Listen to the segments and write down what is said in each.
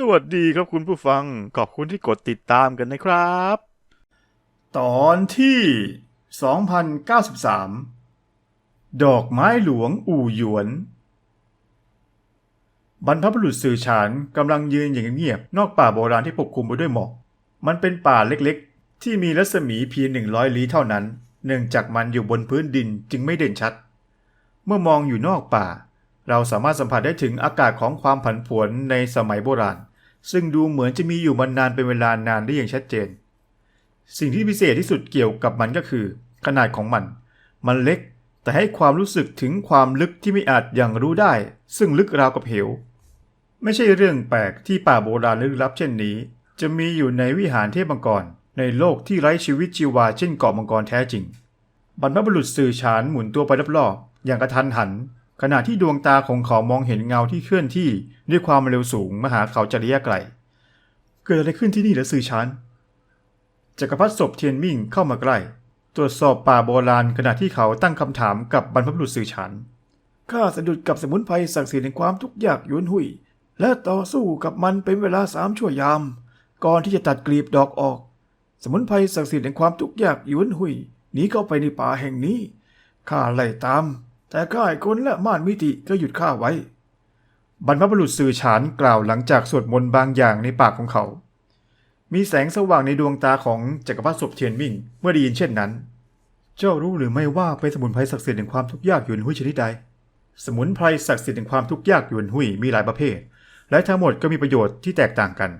สวัสดีครับคุณผู้ฟัง ขอบคุณที่กดติดตามกันนะครับ ตอนที่ 2093 ดอกไม้หลวงอู่หยวน บรรพบุรุษสื่อฉานกำลังยืนอย่างเงียบๆนอกป่าโบราณที่ปกคลุมไปด้วยหมอก มันเป็นป่าเล็กๆ ที่มีรัศมีเพียงหนึ่งร้อยลี้เท่านั้น เนื่องจากมันอยู่บนพื้นดินจึงไม่เด่นชัด เมื่อมองอยู่นอกป่า เราสามารถสัมผัสได้ถึงอากาศของความผันผวนในสมัยโบราณ ซึ่งดูเหมือนจะมีอยู่มานานเป็นเวลานานได้อย่างชัดเจน สิ่งที่พิเศษที่สุดเกี่ยวกับมันก็คือ ขนาดของมัน มันเล็กแต่ให้ความรู้สึกถึงความลึกที่ไม่อาจอย่างรู้ได้ ซึ่งลึกราวกับเหว ไม่ใช่เรื่องแปลกที่ป่าโบราณลึกลับเช่นนี้ จะมีอยู่ในวิหารเทพมังกรในโลกที่ไร้ชีวิตชีวาเช่นเกาะมังกรแท้จริง บรรพบุรุษสื่อฉานหมุนตัวไปรอบๆอย่างกระทันหัน ขณะที่ดวงตาของเขามองเห็นเงาที่เคลื่อนที่ด้วยความเร็วสูงมาหาเขาจระยะไกล เกิดอะไรขึ้นที่นี่หรอสื่อฉานจักรพรรดิศพเทียนมิ่งเข้ามาใกล้ ตรวจสอบป่าโบราณขณะที่เขาตั้งคำถามกับบรรพบุรุษสื่อฉานข้าสะดุดกับสมุนไพรศักดิ์สิทธิ์แห่งความทุกข์ยากยวนหุย และต่อสู้กับมันเป็นเวลาสามชั่วยาม ก่อนที่จะตัดกลีบดอกออก สมุนไพรศักดิ์สิทธิ์แห่งความทุกข์ยากยวนหุยหนีเข้าไปในป่าแห่งนี้ข้าไล่ตาม แต่ข้าไอ้คนและม่านมิติก็หยุดข้าไว้ บรรพบุรุษสื่อฉานกล่าวหลังจากสวดมนต์บางอย่างในปากของเขา มีแสงสว่างในดวงตาของจักรพรรดิศพเทียนมิ่งเมื่อได้ยินเช่นนั้น เจ้ารู้หรือไม่ว่าเป็นสมุนไพรศักดิ์สิทธิ์แห่งความทุกข์ยากหยวนหุยชนิดใด สมุนไพรศักดิ์สิทธิ์แห่งความทุกข์ยากหยวนหุยมีหลายประเภท และทั้งหมดก็มีประโยชน์ที่แตกต่างกัน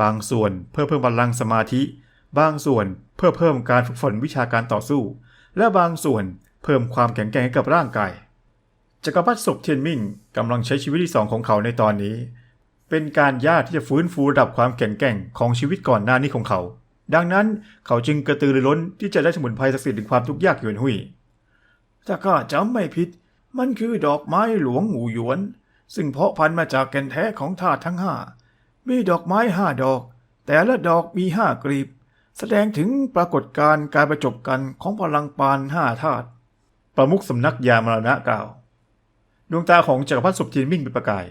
บางส่วนเพื่อเพิ่มพลังสมาธิ บางส่วนเพื่อเพิ่มการฝึกฝนวิชาการต่อสู้ และบางส่วน เพิ่มความแข็งแกร่งให้กับร่างกายจักรพรรดิศพเทียนมิ่งกำลังใช้ชีวิตที่สองของเขาในตอนนี้ เป็นการยากที่จะฟื้นฟูระดับความแข็งแกร่งของชีวิตก่อนหน้านี้ของเขา ดังนั้นเขาจึงกระตือรือร้นที่จะได้สมุนไพรศักดิ์สิทธิ์ถึงความทุกข์ยากหยวนหุยถ้าข้าจำไม่ผิด มันคือดอกไม้หลวงหูหยวน ซึ่งเพาะพันธุ์มาจากแก่นแท้ของธาตุทั้งห้ามีดอกไม้ห้าดอก แต่ละดอกมีห้ากลีบ แสดงถึงปรากฏการณ์การประจบกันของพลังปานห้าธาตุ ประมุขสำนักยามรณะกล่าว ดวงตาของจักรพรรดิสุบจีนมิ่งเป็นประกาย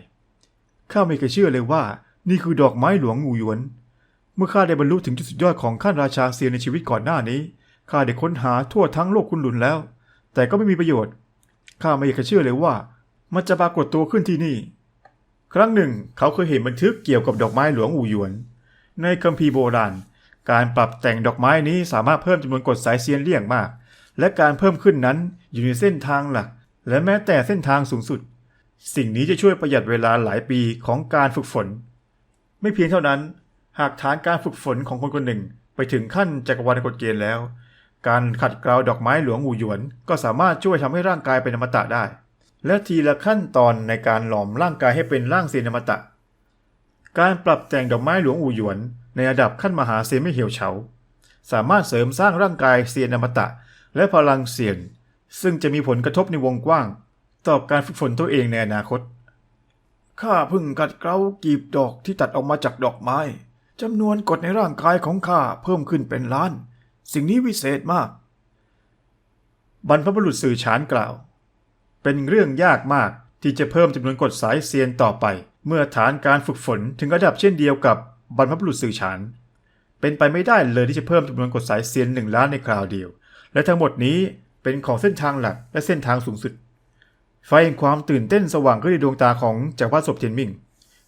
ข้าไม่เคยเชื่อเลยว่า นี่คือดอกไม้หลวงงูหยวน เมื่อข้าได้บรรลุถึงจุดสุดยอดของขั้นราชาเซียนในชีวิตก่อนหน้านี้ ข้าได้ค้นหาทั่วทั้งโลกคุณหลุนแล้ว แต่ก็ไม่มีประโยชน์ ข้าไม่อยเชื่อเลยว่า มันจะปรากฏตัวขึ้นที่นี่ ครั้งหนึ่ง เขาเคยเห็นบันทึกเกี่ยวกับดอกไม้หลวงอูหยวน ในคัมภีร์โบราณ การปรับแต่งดอกไม้นี้สามารถเพิ่มจำนวนกรดสายเซียนเลี่ยงมาก และการเพิ่มขึ้นนั้นอยู่ในเส้นทางหลัก และแม้แต่เส้นทางสูงสุด สิ่งนี้จะช่วยประหยัดเวลาหลายปีของการฝึกฝน ไม่เพียงเท่านั้น หากฐานการฝึกฝนของคนคนหนึ่งไปถึงขั้นจักรวาลกฎเกณฑ์แล้ว การขัดเกลาดอกไม้หลวงอูหยวน ก็สามารถช่วยทำให้ร่างกายเป็นอมตะได้ และทีละขั้นตอนในการหลอมร่างกายให้เป็นร่างเซนอมตะ การปรับแต่งดอกไม้หลวงอูหยวน ในระดับขั้นมหาเซนไม่เหี่ยวเฉาสามารถเสริมสร้างร่างกายเซียนอมตะ และพลังเซียนซึ่งจะมีผลกระทบในวงกว้าง ต่อการฝึกฝนตัวเองในอนาคต ข้าเพิ่งกัดเกลากีบดอกที่ตัดออกมาจากดอกไม้จำนวนกดในร่างกายของข้าเพิ่มขึ้นเป็นล้าน สิ่งนี้วิเศษมาก บรรพบุรุษสื่อฉานกล่าว เป็นเรื่องยากมากที่จะเพิ่มจำนวนกดสายเซียนต่อไป เมื่อฐานการฝึกฝนถึงระดับเช่นเดียวกับบรรพบุรุษสื่อฉาน เป็นไปไม่ได้เลยที่จะเพิ่มจำนวนกดสายเซียนหนึ่งล้านในคราวเดียว และทั้งหมดนี้เป็นของเส้นทางหลักและเส้นทางสูงสุด ไฟแห่งความตื่นเต้นสว่างขึ้นในดวงตาของจักรพรรดิศพเทียนมิง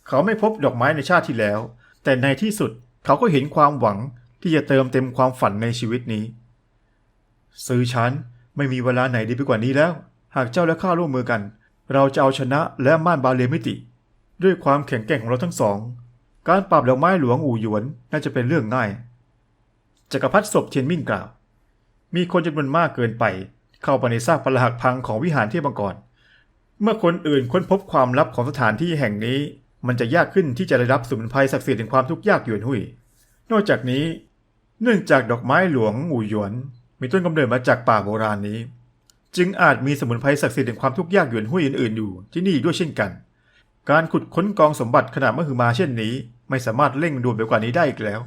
เขาไม่พบดอกไม้ในชาติที่แล้ว แต่ในที่สุดเขาก็เห็นความหวังที่จะเติมเต็มความฝันในชีวิตนี้สื่อฉันไม่มีเวลาไหนดีไปกว่านี้แล้ว หากเจ้าและข้าร่วมมือกัน เราจะเอาชนะและม่านบาเลมิติ ด้วยความแข็งแกร่งของเราทั้งสอง การปราบดอกไม้หลวงอู่หยวนน่าจะเป็นเรื่องง่ายจักรพรรดิศพเทียนมิ่งกล่าว มีคนจำนวนมากเกินไป เข้าไปในซากปรักหักพังของวิหารเทพมังกร เมื่อคนอื่นค้นพบความลับของสถานที่แห่งนี้ มันจะยากขึ้นที่จะได้รับสมุนไพรศักดิ์สิทธิ์แห่งความทุกข์ยากหยวนหุยนอกจากนี้ เนื่องจากดอกไม้หลวงอู่หยวน มีต้นกำเนิดมาจากป่าโบราณนี้ จึงอาจมีสมุนไพรศักดิ์สิทธิ์แห่งความทุกข์ยากหยวนหุยอื่นๆอยู่ที่นี่ด้วยเช่นกัน การขุดค้นกองสมบัติขนาดมหึมาเช่นนี้ ไม่สามารถเร่งด่วนไปกว่านี้ได้อีกแล้ว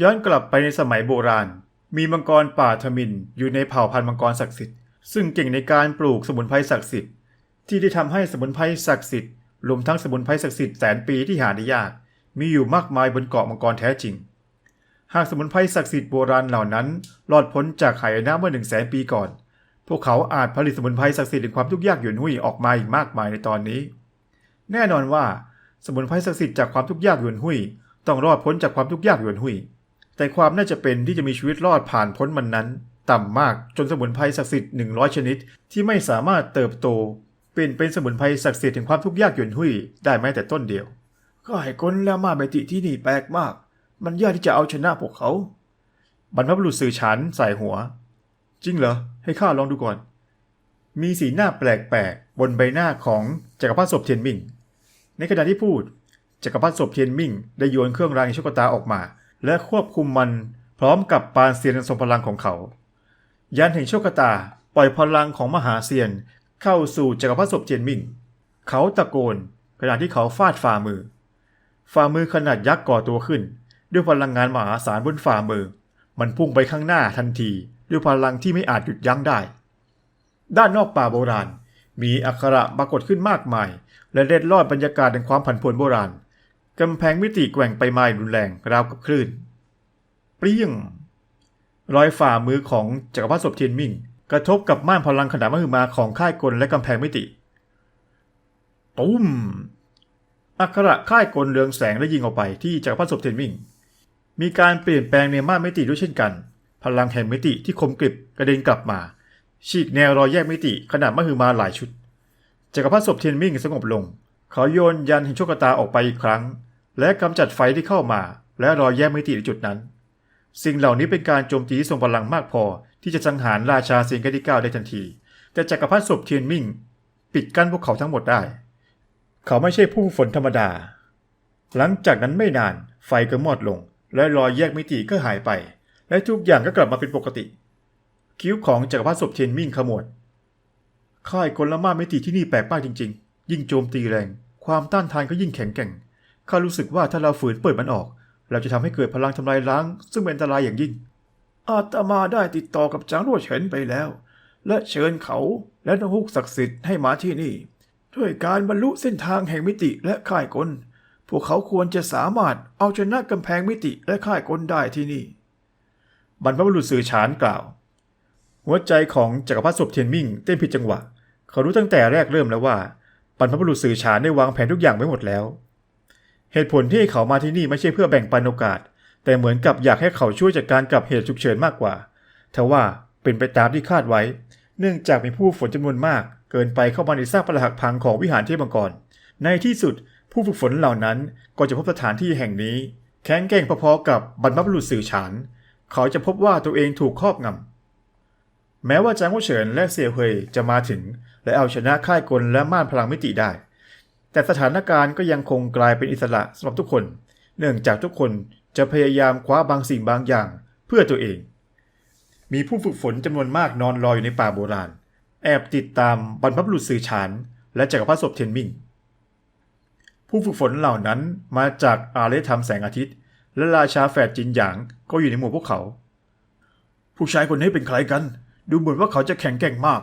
ย้อนกลับไปในสมัยโบราณ มีมังกรป่าทมินอยู่ในเผ่าพันธุ์มังกรศักดิ์สิทธิ์ซึ่งเก่งในการปลูกสมุนไพรศักดิ์สิทธิ์ที่ได้ทำให้สมุนไพรศักดิ์สิทธิ์รวมทั้งสมุนไพรศักดิ์สิทธิ์แสนปีที่หาได้ยาก มีอยู่มากมายบนเกาะมังกรแท้จริง หากสมุนไพรศักดิ์สิทธิ์โบราณเหล่านั้นรอดพ้นจากหายนะเมื่อหนึ่งแสนปีก่อน พวกเขาอาจผลิตสมุนไพรศักดิ์สิทธิ์แห่งความทุกข์ยากหยุนหุ่ยออกมาอีกมากมายในตอนนี้ แน่นอนว่าสมุนไพรศักดิ์สิทธิ์จากความทุกข์ยากหยุนหุ่ยต้องรอดพ้นจากความทุกข์ยากหยุนหุ่ย แต่ความน่าจะเป็นที่จะมีชีวิตรอดผ่านพ้นมันนั้น ต่ำมากจนสมุนไพรศักดิ์สิทธิ์100 ชนิด ที่ไม่สามารถเติบโต เป็นเป็นสมุนไพรศักดิ์สิทธิ์แห่งความทุกข์ยากหยุนหุยได้แม้แต่ต้นเดียว ก็ให้คนและมาเบติที่นี่แปลกมาก มันยากที่จะเอาชนะพวกเขา บรรพบุรุษสื่อฉันใส่หัว จริงเหรอ ให้ข้าลองดูก่อน มีสีหน้าแปลกๆบนใบหน้าของจักรพรรดิศพเทียนมิงในขณะที่พูดจักรพรรดิศพเทียนมิงได้โยนเครื่องรางโชคตาออกมา และควบคุมมันพร้อมกับปานเซียนทรงพลังของเขา ยันแห่งโชคตาปล่อยพลังของมหาเซียนเข้าสู่จักรพรรดิศพเทียนมิง เขาตะโกนขณะที่เขาฟาดฝ่ามือ ฝ่ามือขนาดยักษ์ก่อตัวขึ้น ด้วยพลังงานมหาศาลบนฝ่ามือ มันพุ่งไปข้างหน้าทันที ด้วยพลังที่ไม่อาจหยุดยั้งได้ ด้านนอกป่าโบราณ มีอักขระปรากฏขึ้นมากมาย และเล็ดลอดบรรยากาศแห่งความผันผวนโบราณ กำแพงมิติแกว่งไปมารุนแรงราวกับคลื่น เปรี้ยง รอยฝ่ามือของจักรพรรดิศพเทียนมิงกระทบกับม่านพลังขนาดมหึมาของค่ายกลและกำแพงมิติ ตุ้ม อักระค่ายกลเรืองแสงและยิงออกไปที่จักรพรรดิศพเทียนมิงมีการเปลี่ยนแปลงในม่านมิติด้วยเช่นกัน พลังแห่งมิติที่คมกริบกระเด็นกลับมา ฉีกแนวรอยแยกมิติขนาดมหึมาหลายชุด จักรพรรดิศพเทียนมิ่งสงบลง เขาโยนยันแห่งโชคตาออกไปอีกครั้ง และกำจัดไฟที่เข้ามา และรอยแยกมิติในจุดนั้น สิ่งเหล่านี้เป็นการโจมตีที่ทรงพลังมากพอ ที่จะสังหารราชาเซียนกัที่เก้าได้ทันที แต่จักรพรรดิศพเทียนมิ่ง ปิดกั้นพวกเขาทั้งหมดได้ เขาไม่ใช่ผู้ฝนธรรมดา หลังจากนั้นไม่นานไฟก็มอดลง และรอยแยกมิติก็หายไป และทุกอย่างก็กลับมาเป็นปกติ คิ้วของจักรพรรดิศพเทียนมิ่งขมวดค่ายกลมามิติที่นี่แปลกมากจริง ๆ ยิ่งโจมตีแรง ความต้านทานก็ยิ่งแข็งแกร่ง ข้ารู้สึกว่าถ้าเราฝืนเปิดมันออก เราจะทำให้เกิดพลังทำลายล้าง ซึ่งเป็นอันตรายอย่างยิ่ง อาตมาได้ติดต่อกับจางรั่วเฉินไปแล้ว และเชิญเขาและนกฮูกศักดิ์สิทธิ์ให้มาที่นี่ ด้วยการบรรลุเส้นทางแห่งมิติและค่ายกลพวกเขาควรจะสามารถเอาชนะกำแพงมิติและค่ายกลได้ที่นี่ บรรพบุรุษสื่อฉานกล่าว หัวใจของจักรพรรดิศพเทียนมิ่งเต้นผิดจังหวะ เขารู้ตั้งแต่แรกเริ่มแล้วว่าบรรพบุรุษสื่อฉานได้วางแผนทุกอย่างไว้หมดแล้ว เหตุผลที่เขามาที่นี่ไม่ใช่เพื่อแบ่งปันโอกาส แต่เหมือนกับอยากให้เขาช่วยจัดการกับเหตุฉุกเฉินมากกว่าทว่าเป็นไปตามที่คาดไว้ เนื่องจากมีผู้ฝนจำนวนมาก เกินไปเข้ามาในซากปรักหักพังของวิหารเทพมังกร ในที่สุดผู้ฝึกฝนเหล่านั้นก็จะพบสถานที่แห่งนี้ แข็งแกร่งพอๆกับบรรพบุรุษสื่อฉาน เขาจะพบว่าตัวเองถูกครอบงำแม้ว่าจางหัวเฉินและเสี่ยวเฮยจะมาถึง และเอาชนะค่ายกลและม่านพลังมิติได้ แต่สถานการณ์ก็ยังคงกลายเป็นอิสระสำหรับทุกคน เนื่องจากทุกคนจะพยายามคว้าบางสิ่งบางอย่างเพื่อตัวเอง มีผู้ฝึกฝนจำนวนมากนอนรออยู่ในป่าโบราณ แอบติดตามบรรพบุรุษสื่อฉาน และจักรพรรดิศพเทนมิงผู้ฝึกฝนเหล่านั้นมาจากอารยธรรมแสงอาทิตย์ และราชาแฝดจินหยางก็อยู่ในหมู่พวกเขา ผู้ชายคนนี้เป็นใครกัน ดูเหมือนว่าเขาจะแข็งแกร่งมาก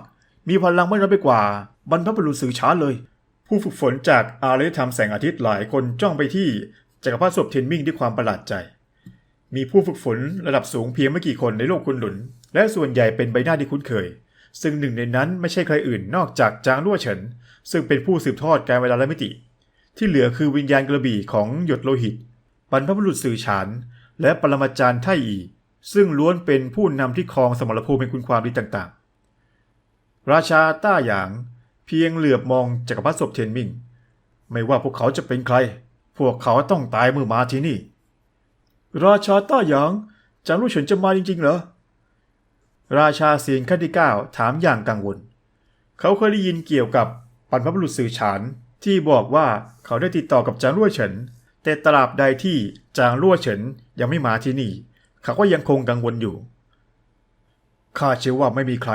มีพลังไม่น้อยไปกว่าบรรพบุรุษสื่อช้าเลย ผู้ฝึกฝนจากอารยธรรมแสงอาทิตย์หลายคนจ้องไปที่จักรพรรดิศพเทนมิงด้วยความประหลาดใจ มีผู้ฝึกฝนระดับสูงเพียงไม่กี่คนในโลกคุณหลุน และส่วนใหญ่เป็นใบหน้าที่คุ้นเคย ซึ่งหนึ่งในนั้นไม่ใช่ใครอื่นนอกจากจางลั่วเฉิน ซึ่งเป็นผู้สืบทอดการเวลาและมิติ ที่เหลือคือวิญญาณกระบี่ของหยดโลหิตบรรพบุรุษสื่อฉาน และปรมาจารย์ไทอี ซึ่งล้วนเป็นผู้นำที่ครองสมรภูมิเป็นคุณความดีต่างๆ ราชาต้าหยาง พียงเหลือบมองจักรพรรดิศพเทียนมิง ไม่ว่าพวกเขาจะเป็นใคร พวกเขาต้องตายเมื่อมาที่นี่ ราชาต้าหยางจางรู้เฉินจะมาจริงๆเหรอ ราชาเซียนขั้นที่เก้าถามอย่างกังวล เขาเคยได้ยินเกี่ยวกับบรรพบุรุษสื่อฉานที่บอกว่าเขาได้ติดต่อกับจางรั่เฉิน แต่ตราบใดที่จางรั่วเฉินยังไม่มาที่นี่ เขาก็ยังคงกังวลอยู่ข้าเชื่อว่าไม่มีใคร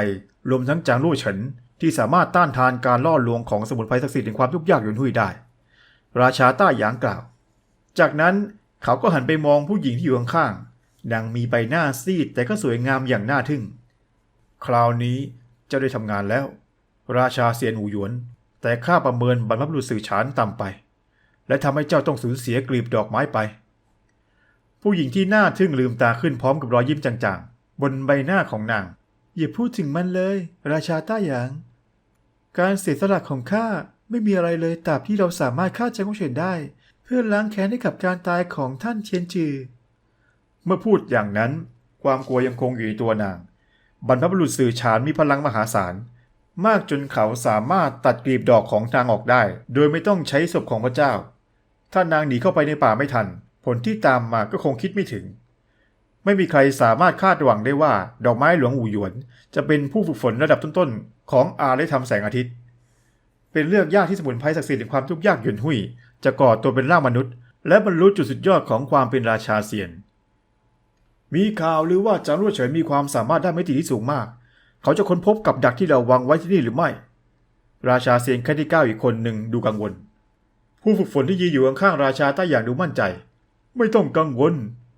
รวมทั้งจางลู่เฉิน ที่สามารถต้านทานการล่อลวงของสมุนไพรศักดิ์สิทธิ์แห่งความทุกข์ยากหยุนหุยได้ ราชาต้าหยางกล่าว จากนั้นเขาก็หันไปมองผู้หญิงที่อยู่ข้างๆนางมีใบหน้าซีดแต่ก็สวยงามอย่างน่าทึ่ง คราวนี้เจ้าได้ทำงานแล้ว ราชาเซียนหูหยวน แต่ข้าประเมินบรรพบุรุษสื่อฉานต่ำไป และทำให้เจ้าต้องสูญเสียกลีบดอกไม้ไป ผู้หญิงที่หน้าทึ่งลืมตาขึ้นพร้อมกับรอยยิ้มจางๆ บนใบหน้าของนางอย่าพูดถึงมันเลย ราชาต้าหยาง การเสียสละของข้าไม่มีอะไรเลยตราบที่เราสามารถฆ่าจางฮงเฉินได้ เพื่อล้างแค้นให้กับการตายของท่านเทียนจือ เมื่อพูดอย่างนั้น ความกลัวยังคงอยู่ในตัวนาง บรรพบุรุษสื่อฉานมีพลังมหาศาล มากจนเขาสามารถตัดกลีบดอกของนางออกได้ โดยไม่ต้องใช้ศพของพระเจ้า ถ้านางหนีเข้าไปในป่าไม่ทัน ผลที่ตามมาก็คงคิดไม่ถึง ไม่มีใครสามารถคาดหวังได้ว่าดอกไม้หลวงอู่หยวน จะเป็นผู้ฝึกฝนระดับต้นๆ ของอาและทำแสงอาทิตย์ เป็นเรื่องยากที่สมุนไพรศักดิ์สิทธิ์แห่งความทุกข์ยากหยุนหุยจะก่อตัวเป็นร่างมนุษย์ และบรรลุจุดสุดยอดของความเป็นราชาเซียน มีข่าวหรือว่าจางรั่วเฉินมีความสามารถด้านมิติที่สูงมาก เขาจะค้นพบกับดักที่เราวางไว้ที่นี่หรือไม่ ราชาเซียนขั้นที่เก้าอีกคนหนึ่งดูกังวล ผู้ฝึกฝนที่ยืนอยู่ข้างๆราชาใต้อย่างดูมั่นใจ ไม่ต้องกังวล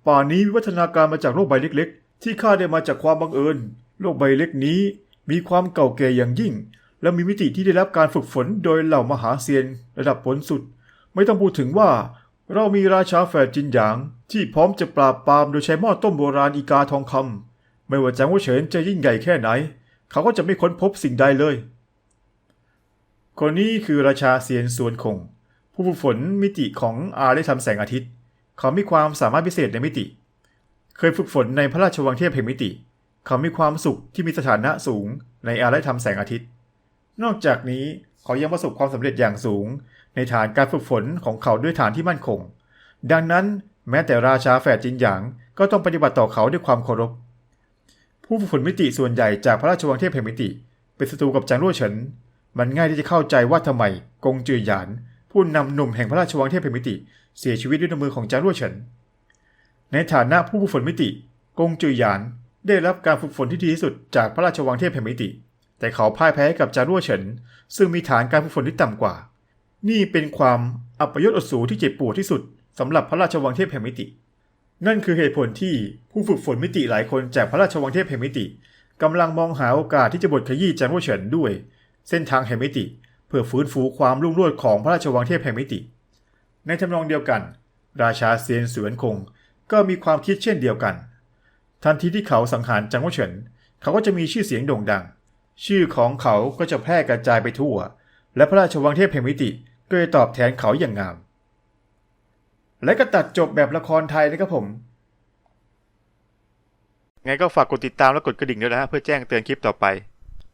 ป่านี้วิวัฒนาการมาจากโลกใบเล็กๆ ที่ข้าได้มาจากความบังเอิญ โลกใบเล็กนี้มีความเก่าแก่อย่างยิ่ง และมีมิติที่ได้รับการฝึกฝนโดยเหล่ามหาเซียนระดับผลสุด ไม่ต้องพูดถึงว่า เรามีราชาแฝดจินหยาง ที่พร้อมจะปราบปรามโดยใช้หม้อต้มโบราณอีกาทองคำไม่ว่าจางหัวเฉินจะยิ่งใหญ่แค่ไหน เขาก็จะไม่ค้นพบสิ่งใดเลย คนนี้คือราชาเซียนสวนคง ผู้ฝึกฝนมิติของอาได้ทำแสงอาทิตย์ เขามีความสามารถพิเศษในมิติ เคยฝึกฝนในพระราชวังเทพแห่งมิติ เขามีความสุขที่มีสถานะสูงในอาได้ทำแสงอาทิตย์ นอกจากนี้เขายังประสบความสำเร็จอย่างสูง ในฐานการฝึกฝนของเขาด้วยฐานที่มั่นคง ดังนั้นแม้แต่ราชาแฝดจินหยางก็ต้องปฏิบัติต่อเขาด้วยความเคารพ ผู้ฝึกฝนมิติส่วนใหญ่จากพระราชวังเทพแห่งมิติ เป็นศัตรูกับจางรั่วเฉิน มันง่ายที่จะเข้าใจว่าทำไมกงจือหยาน ผู้นำหนุ่มแห่งพระราชวังเทพแห่งมิติ เสียชีวิตด้วยน้ำมือของจางรั่วเฉิน ในฐานะผู้ฝึกฝนมิติ กงจือหยานได้รับการฝึกฝนที่ดีที่สุดจากพระราชวังเทพแห่งมิติ แต่เขาพ่ายแพ้ให้กับจารั่วเฉิน ซึ่งมีฐานการฝึกฝนที่ต่ำกว่า นี่เป็นความอัปยศอดสูรที่เจ็บปวดที่สุดสำหรับพระราชวังเทพแห่งมิติ นั่นคือเหตุผลที่ผู้ฝึกฝนมิติหลายคนจากพระราชวังเทพแห่งมิติกำลังมองหาโอกาสที่จะบดขยี้จางรั่วเฉินด้วย เส้นทางแห่งมิติ เพื่อฟื้นฟูความรุ่งโรจน์ของพระราชวังเทพแห่งมิติ ในทำนองเดียวกัน ราชาเซียนสวนคงก็มีความคิดเช่นเดียวกัน ทันทีที่เขาสังหารจางหวเฉิน เขาก็จะมีชื่อเสียงโด่งดัง ชื่อของเขาก็จะแพร่กระจายไปทั่ว และพระราชวังเทพแห่งมิติก็จะตอบแทนเขาอย่างงาม และก็ตัดจบแบบละครไทยนะครับผม ไงก็ฝากกดติดตามและกดกระดิ่งด้วยนะเพื่อแจ้งเตือนคลิปต่อไป